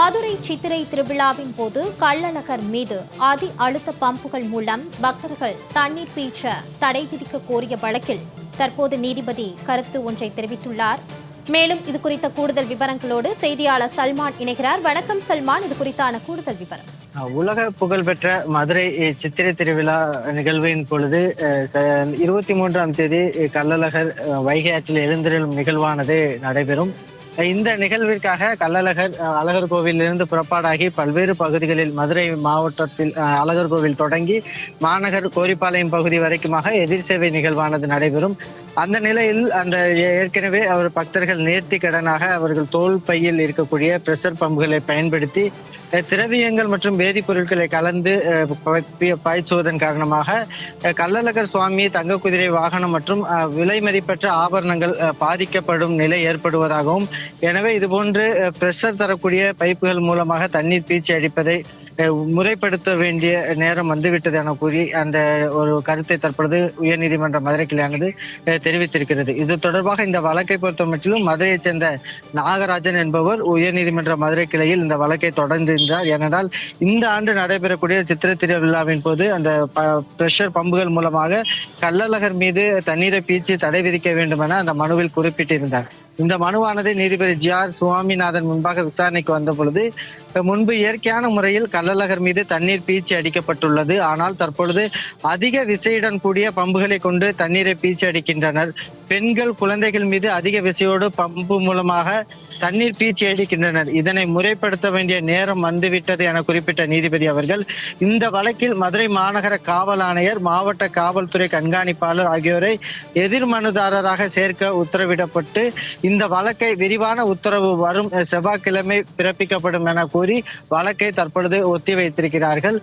மதுரை சித்திரை திருவிழாவின் போது கள்ளழகர் மீது அதி அழுத்த பம்புகள் மூலம் பக்தர்கள் தண்ணீர் பீய்ச்ச தடை விதிக்க கோரிய வழக்கில் தற்போது நீதிபதி கருத்து ஒன்றை தெரிவித்துள்ளார். மேலும் இது குறித்த கூடுதல் விவரங்களோடு செய்தியாளர் சல்மான் இணைகிறார். வணக்கம் சல்மான் இது குறித்தான கூடுதல் விவரம். உலக புகழ்பெற்ற மதுரை சித்திரை திருவிழா நிகழ்வின் பொழுது இருபத்தி மூன்றாம் தேதி கள்ளழகர் வைகை ஆற்றில் எழுந்தருளும் நிகழ்வானது நடைபெறும். இந்த நிகழ்விற்காக கள்ளழகர் அழகர் கோவிலிருந்து புறப்பாடாகி பல்வேறு பகுதிகளில் மதுரை மாவட்டத்தில் அஹ், அழகர் கோவில் தொடங்கி மாநகர் கோரிப்பாளையம் பகுதி வரைக்குமாக எதிர் சேவை நிகழ்வானது நடைபெறும். அந்த நிலையில் அந்த ஏற்கனவே அவர் பக்தர்கள் நேர்த்தி கடனாக அவர்கள் தோல் பையில் இருக்கக்கூடிய பிரஷர் பம்புகளை பயன்படுத்தி திரவியங்கள் மற்றும் வேதிப்பொருட்களை கலந்து பாய்ச்சுவதன் காரணமாக கள்ளழகர் சுவாமி தங்க குதிரை வாகனம் மற்றும் விலை மதிப்பற்ற ஆபரணங்கள் பாதிக்கப்படும் நிலை ஏற்படுவதாகவும் எனவே இதுபோன்று பிரஷர் தரக்கூடிய பைப்புகள் மூலமாக தண்ணீர் பீச்சி அடிப்பதை முறைப்படுத்த வேண்டிய நேரம் வந்துவிட்டது என கூறி அந்த ஒரு கருத்தை தற்பொழுது உயர்நீதிமன்ற மதுரை கிளையானது தெரிவித்திருக்கிறது. இது தொடர்பாக இந்த வழக்கை பொறுத்தமட்டிலும் மதுரையைச் சேர்ந்த நாகராஜன் என்பவர் உயர்நீதிமன்ற மதுரை கிளையில் இந்த வழக்கை தொடர்ந்திருந்தார். ஏனென்றால் இந்த ஆண்டு நடைபெறக்கூடிய சித்திரை திருவிழாவின் போது அந்த பிரஷர் பம்புகள் மூலமாக கள்ளழகர் மீது தண்ணீரை பீச்சி தடை விதிக்க வேண்டும் என அந்த மனுவில் குறிப்பிட்டிருந்தார். இந்த மனுவானது நீதிபதி ஜி ஆர் சுவாமிநாதன் முன்பாக விசாரணைக்கு வந்த பொழுது முன்பு இயற்கையான முறையில் கள்ளழகர் மீது தண்ணீர் பீச்சி அடிக்கப்பட்டுள்ளது. ஆனால் தற்பொழுது அதிக விசையுடன் கூடிய பம்புகளை கொண்டு தண்ணீரை பீச்சி அடிக்கின்றனர். பெண்கள் குழந்தைகள் மீது அதிக விசையோடு பம்பு மூலமாக தண்ணீர் பீச்சி அடிக்கின்றனர். இதனை முறைப்படுத்த வேண்டிய நேரம் வந்துவிட்டது என குறிப்பிட்ட நீதிபதி அவர்கள் இந்த வழக்கில் மதுரை மாநகர காவல் ஆணையர் மாவட்ட காவல்துறை கண்காணிப்பாளர் ஆகியோரை எதிர் மனுதாரராக சேர்க்க உத்தரவிடப்பட்டு இந்த வழக்கை விரிவான உத்தரவு வரும் செவ்வாய்க்கிழமை பிறப்பிக்கப்படும் என கூறி வழக்கை தற்பொழுது ஒத்தி வைத்திருக்கிறார்கள்.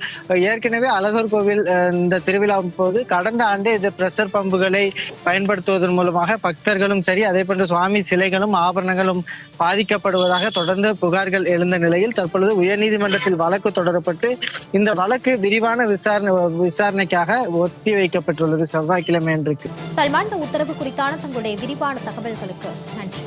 ஏற்கனவே அழகர் கோவில் இந்த திருவிழாவின் போது கடந்த ஆண்டு இந்த பிரஷர் பம்புகளை பயன்படுத்துவதன் மூலமாக பக்தர்களும் சரி அதே போன்று சுவாமி சிலைகளும் ஆபரணங்களும் பாதிக்கப்படுவதாக தொடர்ந்து புகார்கள் எழுந்த நிலையில் தற்பொழுது உயர்நீதிமன்றத்தில் வழக்கு தொடரப்பட்டு இந்த வழக்கு விரிவான விசாரணை விசாரணைக்காக ஒத்தி வைக்கப்பட்டுள்ளது செவ்வாய்க்கிழமை அன்றைக்கு. சல்மான் உத்தரவு குறித்தான தங்களுடைய விரிவான தகவல்களுக்கு நன்றி.